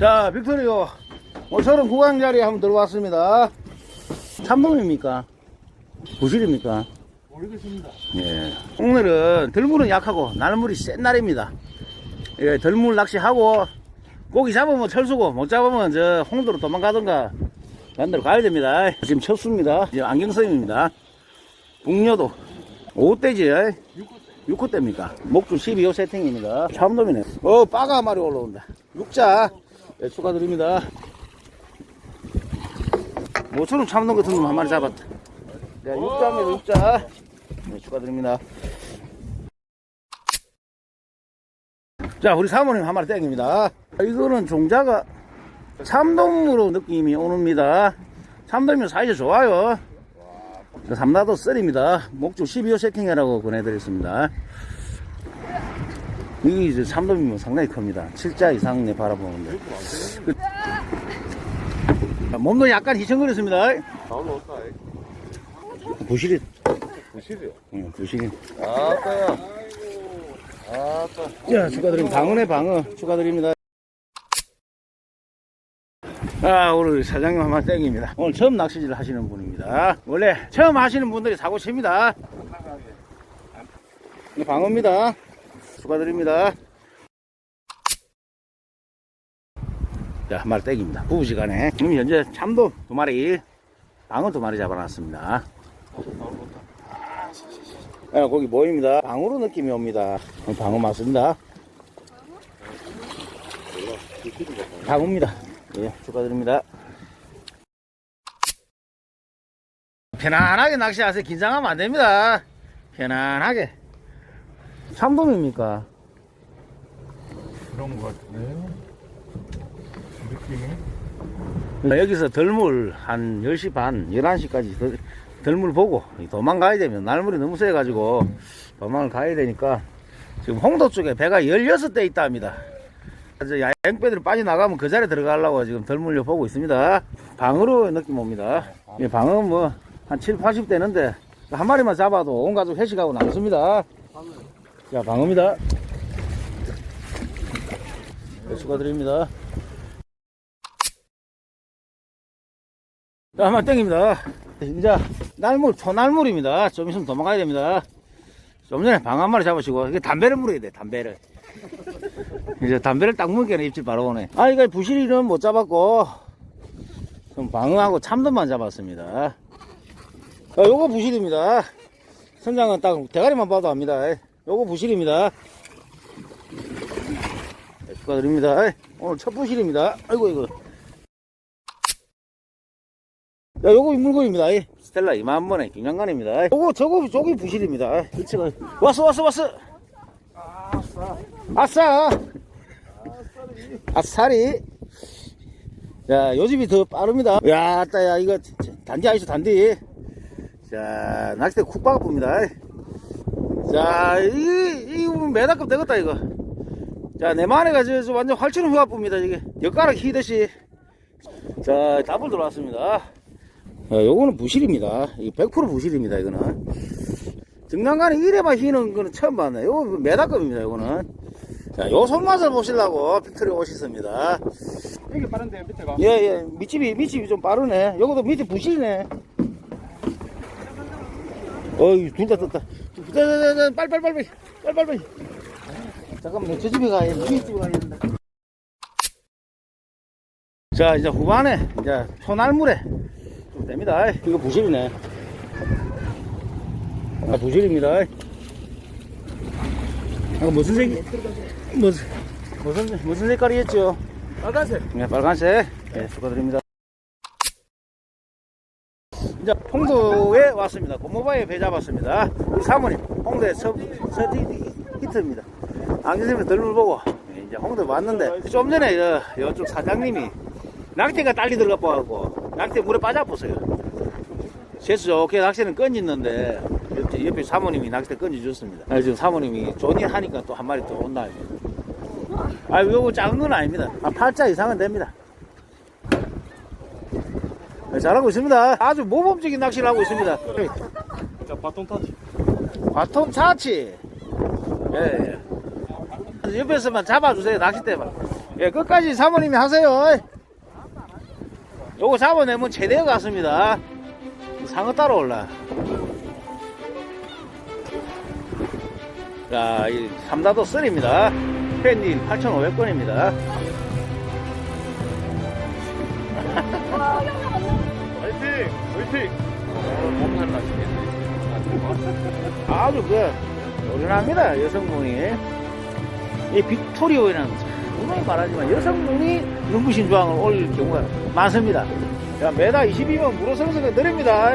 자, 빅토리오. 오늘은 구강 자리에 한번 들어왔습니다. 참돔입니까? 부실입니까? 모르겠습니다. 예. 오늘은 들물은 약하고 날물이 센 날입니다. 예, 들물 낚시하고 고기 잡으면 철수고 못 잡으면 저 홍도로 도망가던가 반대로 가야 됩니다. 지금 쳤습니다. 지금 안경성입니다. 북녀도 5대지 6호대입니까? 목줄 12호 세팅입니다. 참돔이네. 어, 빠가 한 마리 올라온다. 육자 예, 축하드립니다. 모처럼 참돔 같은 놈 한 마리 잡았다. 네, 육자입니다, 육자. 네, 축하드립니다. 자, 우리 사모님 한 마리 땡깁니다. 이거는 종자가 참돔으로 느낌이 오는니다. 참돔이면 사이즈 좋아요. 그 삼나도 썰입니다. 목줄 12호 세팅이라고 보내드렸습니다. 이게 이제 참돔이면 상당히 큽니다. 7자 이상 내 바라보는데. 그- 몸도 약간 희청거렸습니다. 부실이, 부실이요. 응, 부실이. 아따야. 아따. 자, 축하드립니다. 방어네, 방어. 축하드립니다. 아, 오늘 사장님 한번 땡깁니다. 오늘 처음 낚시질 하시는 분입니다. 원래 처음 하시는 분들이 사고 칩니다. 네, 방어입니다. 축하드립니다. 자, 한 마리 땡깁니다. 부부 시간에. 지금 현재 참돔 두 마리, 방어 두 마리 잡아놨습니다. 아, 거기 보입니다. 방으로 느낌이 옵니다. 방어 맞습니다. 방어입니다. 예, 축하드립니다. 편안하게 낚시하세요. 긴장하면 안 됩니다. 편안하게. 참돔입니까? 그런 것 같네. 느낌이? 여기서 덜물 한 10시 반, 11시까지 덜, 덜물 보고 도망가야 되면 날물이 너무 세가지고 도망을 가야 되니까 지금 홍도 쪽에 배가 16대 있다 합니다. 야행배들이 빠져나가면 그 자리에 들어가려고 지금 덜물려 보고 있습니다. 방으로 느낌 옵니다. 예, 방은 뭐 한 7, 80 되는데 한 마리만 잡아도 온 가족 회식하고 남습니다. 자, 방어입니다. 네, 축하드립니다. 자, 한번 땡깁니다. 이제 날물, 초날물입니다. 좀 있으면 도망가야 됩니다. 좀 전에 방 한 마리 잡으시고, 이게 담배를 물어야 돼, 담배를. 이제 담배를 딱 물게는 입질 바로 오네. 아, 이거 부실이는 못 잡았고, 좀 방어하고 참돔만 잡았습니다. 아, 요거 부실입니다. 선장은 딱 대가리만 봐도 압니다. 요거 부실입니다. 네, 축하드립니다. 오늘 첫 부실입니다. 아이고, 이거. 야, 요거 물건입니다. 이. 스텔라 2만 번에 김양간입니다. 요거, 저거, 저기 부실입니다. 이치가. 왔어, 왔어, 왔어. 아싸. 아싸리. 자, 요즘이 더 빠릅니다. 야, 따, 야, 이거, 단지 아니죠, 단지. 자, 낚싯대 쿡 박아봅니다. 자, 이, 이, 메다급 되겠다, 이거. 자, 내 저, 저 완전 활처럼 휘어봅니다, 이게. 엿가락 휘듯이. 자, 답을 들어왔습니다. 어, 요거는 부실입니다. 이100% 부실입니다, 이거는. 등산간에 이래만 휘는 거는 처음 봤네. 요거 메다급입니다, 요거는. 자, 요 손맛을 보시려고 빅토리 오셨습니다. 이게 빠른데 밑에가. 예, 예. 밑집이, 밑집이 좀 빠르네. 요것도 밑에 부실이네. 어이, 둘 다 떴다. 빨리, 빨리, 빨리, 빨리, 빨리. 잠깐만, 저 집에 가야 돼. 밑집에 가야 된다. 자, 이제 후반에, 이제 소날물에 좀 됩니다. 이거 부실이네. 아, 부실입니다. 아, 무슨 색, 무슨, 무슨, 무슨 색깔이겠죠? 빨간색. 네, 빨간색. 네, 축하드립니다. 이제 홍도에 왔습니다. 고모바에 배 잡았습니다. 우리 사모님, 첫, 첫 히- 히트입니다. 안경쌤이 덜물 보고, 네, 이제 홍도 왔는데, 좀 전에 여, 이쪽 사장님이 낙태가 딸리 들어가고, 낙태 물에 빠져보세요. 재수 좋게 낚시는 건졌는데, 옆에, 옆에 사모님이 낚싯대 건져줬습니다. 아, 지금 사모님이 좋니 하니까 또 한 마리 또 온다. 아, 요거 작은 건 아닙니다. 한 8자 이상은 됩니다. 네, 잘하고 있습니다. 아주 모범적인 낚시를 하고 있습니다. 자, 바통 타지. 바통 차치. 예, 예. 옆에서만 잡아주세요, 낚싯대만. 예, 끝까지 사모님이 하세요. 요거 잡아내면 최대어 같습니다. 상어 따라 올라. 자, 이 삼다도 썰입니다. 팬님 8,500원입니다. 화이팅! 화이팅! 몸살 나시겠네. 아주 그, 노련합니다, 여성분이. 이 빅토리오에는 분명히 말하지만 여성분이 눈부신 조항을 올릴 경우가 많습니다. 자, 매다 20이면 물어서서가 느립니다.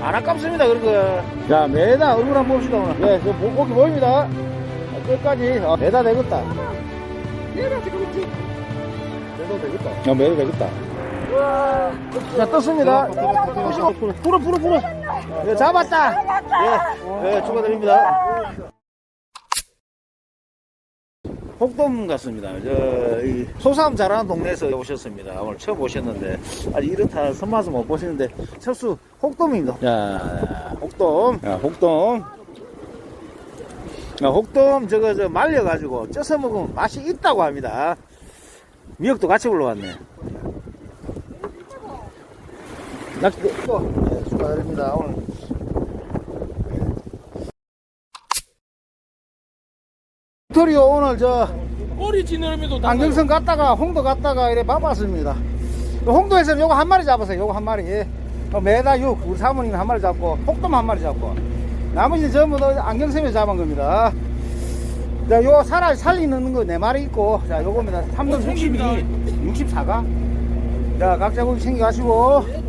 안 아깝습니다, 그런 거. 자, 매다 얼굴 한번 봅시다, 오늘. 예, 저 모- 고기 보입니다. 자, 끝까지. 어, 매다 되겠다. 그래도 되겠다. 어, 매다 되겠다. 자, 떴습니다. 보시고, 불어, 불어, 불어. 예, 잡았다. 예, 예, 축하드립니다. 혹돔 같습니다. 저, 이 소싸움 잘하는 동네에서 오셨습니다. 오늘 처음 오셨는데, 아직 이렇다 선맛을 못 보시는데, 첫수 혹돔입니다. 자, 혹돔. 자, 혹돔. 자, 혹돔 저거 저 말려가지고 쪄서 먹으면 맛이 있다고 합니다. 미역도 같이 올라왔네. 낚시, 또, 네, 축하드립니다. 오늘. 빅토리오 오늘 저 꼬리 지느러미도 안경선 갔다가 홍도 갔다가 이래 봐봤습니다. 홍도에서는 요거 한 마리 잡았어요. 요거 한 마리. 어, 매다 6, 우리 사모님 한 마리 잡고, 혹돔 한 마리 잡고. 나머지 전부 다 안경섬에 잡은 겁니다. 자, 요 살아 살리는 거 네 마리 있고, 자, 요겁니다. 3등 62, 64가. 자, 각자 고기 챙겨가시고.